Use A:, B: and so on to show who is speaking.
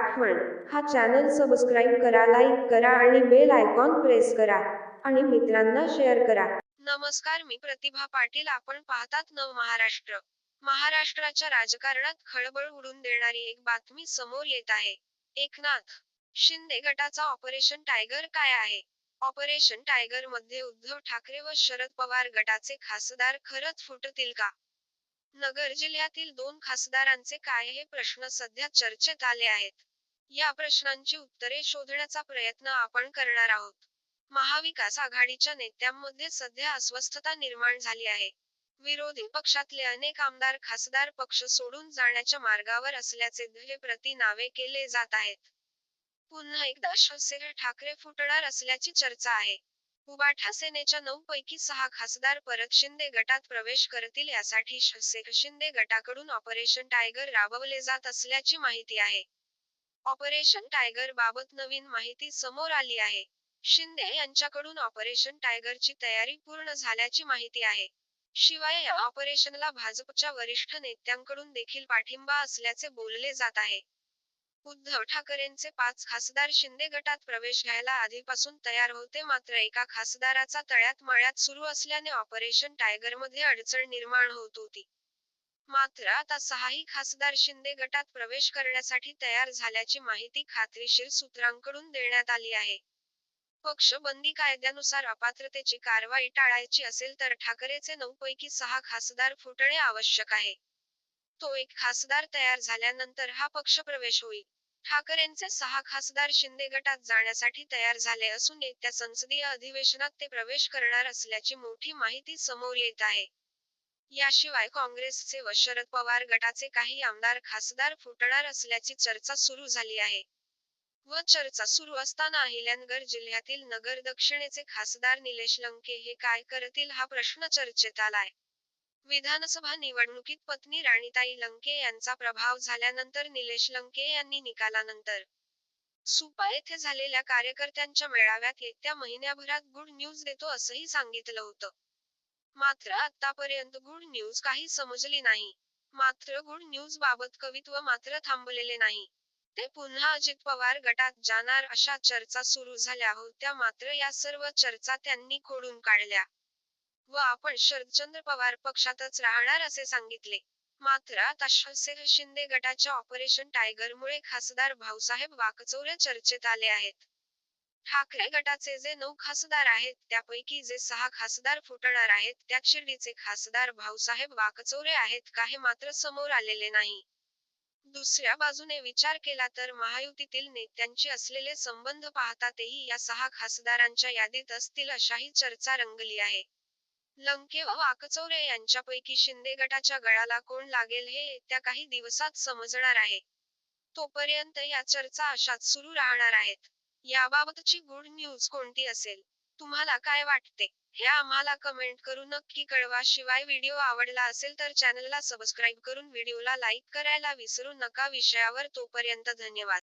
A: आठवण हा channel subscribe करा लाईक करा आणि बेल आयकॉन प्रेस करा आणि मित्रांना शेअर करा. नमस्कार मी प्रतिभा पाटील. आपण पाहतात नव महाराष्ट्र. महाराष्ट्राच्या राजकारणात खळबळ उडून देणारी एक बातमी समोर येत आहे. एकनाथ शिंदे गटाचा ऑपरेशन टायगर काय आहे? ऑपरेशन टायगरमध्ये उद्धव ठाकरे व शरद पवार गटाचे खासदार खरंच फुटतील का? नगर जिल्ह्यातील दोन खासदारांचे काय हे प्रश्न सध्या चर्चेत आले आहेत. या प्रश्नांची उत्तरे शोधण्याचा प्रयत्न आपण करणार आहोत. महाविकास आघाडीच्या नेत्यांमध्ये सध्या अस्वस्थता निर्माण झाली आहे. विरोधी पक्षातले अनेक आमदार खासदार पक्ष सोडून जाण्याच्या मार्गावर असल्याचे प्रति नावे केले जात आहेत. पुन्हा एकदा शिवसेना ठाकरे फुटणार असल्याची चर्चा आहे. उबाठा सेनेच्या नऊ पैकी सहा खासदार परत शिंदे गटात प्रवेश करतील यासाठी शिवसेना शिंदे गटाकडून ऑपरेशन टायगर राबवले जात असल्याची माहिती आहे. ऑपरेशन टायगर बाबत नवीन माहिती समोर आली आहे. शिंदे यांच्याकडून ऑपरेशन टायगरची तयारी पूर्ण झाल्याची माहिती आहे. शिवाय या ऑपरेशनला भाजपच्या वरिष्ठ नेत्यांकडून देखील पाठिंबा असल्याचे बोलले जात आहे. उद्धव ठाकरेंचे पाच खासदार शिंदे गटात प्रवेश घ्यायला आधीपासून तयार होते मात्र एका खासदाराचा तळ्यात मळ्यात सुरू असल्याने ऑपरेशन टायगरमध्ये अडचण निर्माण होत होती. मात्र आता सहाही खासदार शिंदे गटात प्रवेश करण्यासाठी तयार झाल्याची माहिती खात्रीशीर सूत्रांकडून देण्यात आली आहे. पक्ष बंदी कायद्यानुसार अपात्रतेची कारवाई टाळायची असेल तर ठाकरेचे नऊ पैकी सहा खासदार फुटणे आवश्यक आहे. तो एक खासदार तयार झाल्यानंतर हा पक्ष प्रवेश होईल. ठाकरेंचे सहा खासदार शिंदे गटात जाण्यासाठी तयार झाले असून येत्या संसदीय अधिवेशनात ते प्रवेश करणार असल्याची मोठी माहिती समोर येत आहे. याशिवाय काँग्रेसचे व शरद पवार गटाचे काही आमदार खासदार फुटणार असल्याची चर्चा सुरू झाली आहे. व चर्चा सुरू असताना अहिल्यानगर जिल्ह्यातील नगर दक्षिणेचे खासदार निलेश लंके हे काय करतील हा प्रश्न चर्चेत आलाय. विधानसभा निवडणुकीत पत्नी राणीताई लंके यांचा प्रभाव झाल्यानंतर निलेश लंके यांनी निकालानंतर सुपा येथे झालेल्या कार्यकर्त्यांच्या मेळाव्यात येत्या महिन्याभरात गुड न्यूज देतो असंही सांगितलं होतं. मात्र आतापर्यंत गुड न्यूज काही समजली नाही. मात्र गुड न्यूज बाबत कवित्व मात्र थांबलेले नाही. ते पुन्हा अजित पवार गटात जाणार अशा चर्चा सुरू झाल्या होत्या मात्र या सर्व चर्चा त्यांनी खोडून काढल्या. व आपण शरदचंद्र पवार पक्षातच राहणार असे सांगितले. मात्र आता शिवसेना शिंदे गटाच्या ऑपरेशन टायगरमुळे खासदार भाऊसाहेब वाकचौरे चर्चेत आले आहेत. ठाकरे गटाचे जे नऊ खासदार आहेत त्यापैकी जे सहा खासदार फुटणार आहेत त्यात शिर्डीचे खासदार भाऊसाहेब वाकचोरे आहेत का हे मात्र समोर आलेले नाही. दुसऱ्या बाजूने विचार केला तर महायुतीतील नेत्यांचे असलेले संबंध पाहता तेही या सहा खासदारांच्या यादीत असतील अशाही चर्चा रंगली आहे. लंके व वाकचौरे यांच्यापैकी शिंदे गटाच्या गळाला कोण लागेल हे येत्या काही दिवसात समजणार आहे. तोपर्यंत या चर्चा अशाच सुरू राहणार आहेत. याबाबतची गुड न्यूज कोणती असेल? तुम्हाला काय वाटते? हे आम्हाला कमेंट करून नक्की कळवा. शिवाय व्हिडिओ आवडला असेल तर चॅनलला सबस्क्राईब करून व्हिडिओला लाईक करायला विसरू नका. विषयावर तोपर्यंत धन्यवाद.